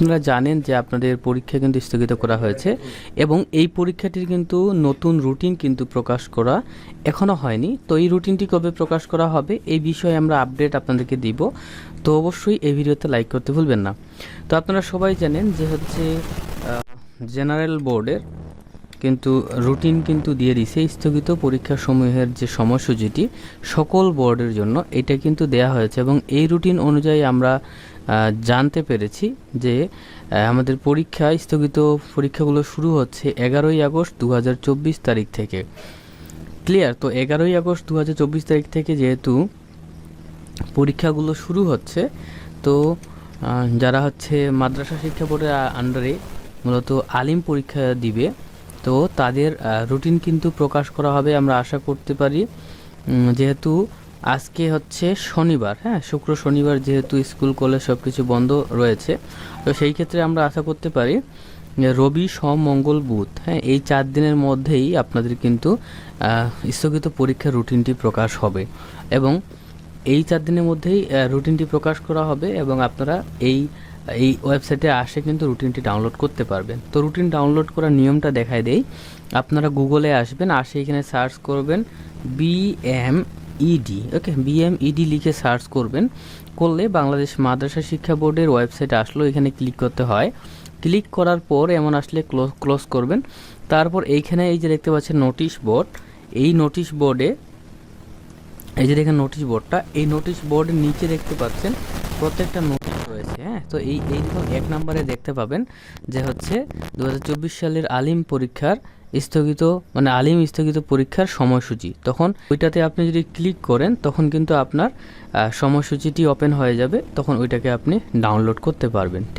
আপনারা জানেন যে আপনাদের পরীক্ষা কিন্তু স্থগিত করা হয়েছে এবং এই পরীক্ষাটির কিন্তু নতুন রুটিন কিন্তু প্রকাশ করা এখনও হয়নি। তো এই রুটিনটি কবে প্রকাশ করা হবে এই বিষয়ে আমরা আপডেট আপনাদেরকে দিব। তো অবশ্যই এই ভিডিওতে লাইক করতে ভুলবেন না। তো আপনারা সবাই জানেন যে হচ্ছে জেনারেল বোর্ডের কিন্তু রুটিন কিন্তু দিয়ে দিছে স্থগিত পরীক্ষা সমূহের যে সময়সূচিটি সকল বোর্ডের জন্য, এটা কিন্তু দেয়া হয়েছে এবং এই রুটিন অনুযায়ী আমরা জানতে পেরেছি যে আমাদের পরীক্ষা স্থগিত পরীক্ষাগুলো শুরু হচ্ছে এগারোই আগস্ট দু হাজার চব্বিশ তারিখ থেকে। ক্লিয়ার? তো এগারোই আগস্ট দু হাজার চব্বিশ তারিখ থেকে যেহেতু পরীক্ষাগুলো শুরু হচ্ছে, তো যারা হচ্ছে মাদ্রাসা শিক্ষা বোর্ডের আন্ডারে মূলত আলিম পরীক্ষা দিবে তো তাদের রুটিন কিন্তু প্রকাশ করা হবে আমরা আশা করতে পারি। যেহেতু আজকে হচ্ছে শনিবার হ্যাঁ শুক্র শনিবার যেহেতু স্কুল, কলেজ সব কিছু বন্ধ রয়েছে, তো সেই ক্ষেত্রে আমরা আশা করতে পারি রবি, সোম, মঙ্গল, বুধ হ্যাঁ এই চার দিনের মধ্যেই আপনাদের কিন্তু স্থগিত পরীক্ষার রুটিনটি প্রকাশ হবে এবং এই চার দিনের মধ্যেই রুটিনটি প্রকাশ করা হবে এবং আপনারা এই এই ওয়েবসাইটে আসে কিন্তু রুটিনটি ডাউনলোড করতে পারবেন। তো রুটিন ডাউনলোড করার নিয়মটা দেখায় দেই। আপনারা গুগলে আসবেন, আসে এখানে সার্চ করবেন BM ED okay BM ED লিখে সার্চ করবেন। করলে বাংলাদেশ মাদ্রাসা শিক্ষা বোর্ডের ওয়েবসাইট আসলো, এখানে ক্লিক করতে হয়। ক্লিক করার পর এমন আসলে ক্লোজ ক্লোজ করবেন। তারপর এইখানে এই যে দেখতে পাচ্ছেন নোটিশ বোর্ড এই নোটিশ বোর্ডে এই যে দেখেন নোটিশ বোর্ডটা এই নোটিশ বোর্ডের নিচে দেখতে পাচ্ছেন প্রত্যেকটা নোটিশ হ্যাঁ তো এই এই এক নম্বরে দেখতে পাবেন যে হচ্ছে দু হাজার চব্বিশ সালের আলিম পরীক্ষার স্থগিত মানে আলিম স্থগিত পরীক্ষার সময়সূচি। তখন ওইটাতে আপনি যদি ক্লিক করেন, তখন কিন্তু আপনার সময়সূচিটি ওপেন হয়ে যাবে। তখন ওইটাকে আপনি ডাউনলোড করতে পারবেন, ঠিক?